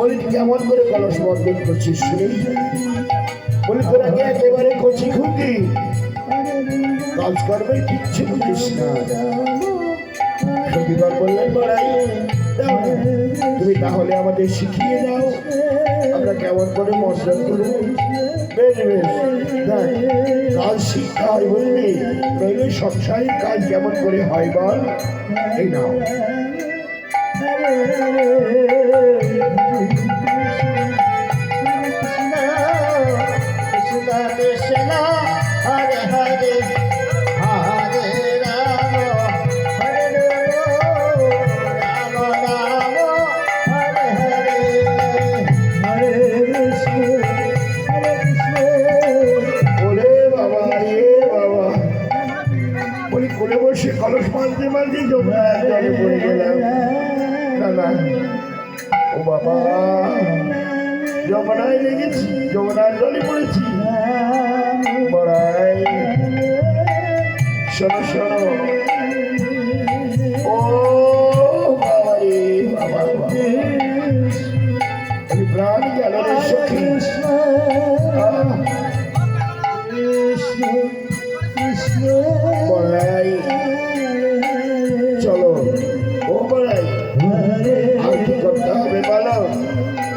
আমাকে করছিস রে বলি, তোর আগে একেবারে কচি খুঁটি কাজ করবে কিচ্ছু বুঝিস না সখীবার বললেন, বড়াই তুমি তাহলে আমাদের শিখিয়ে দাও, আমরা কেমন করে মর্যাদ করব? বেশ কাজ শিখতে হয় বুঝলি নইলে সংসারের কাজ কেমন করে হয় বল, এই নাও। কলস মাঝে মাঝে জমে না না ও বাবা। যমুনায় লেগেছি, যমুনার জলে পড়েছি। বড়াই। শোনো শোনো। ও বাবা রে, বাবা আমি প্রাণ গেল সখী। বড়াই। চলো। ও বড়াই। ગમતા હવે માનવ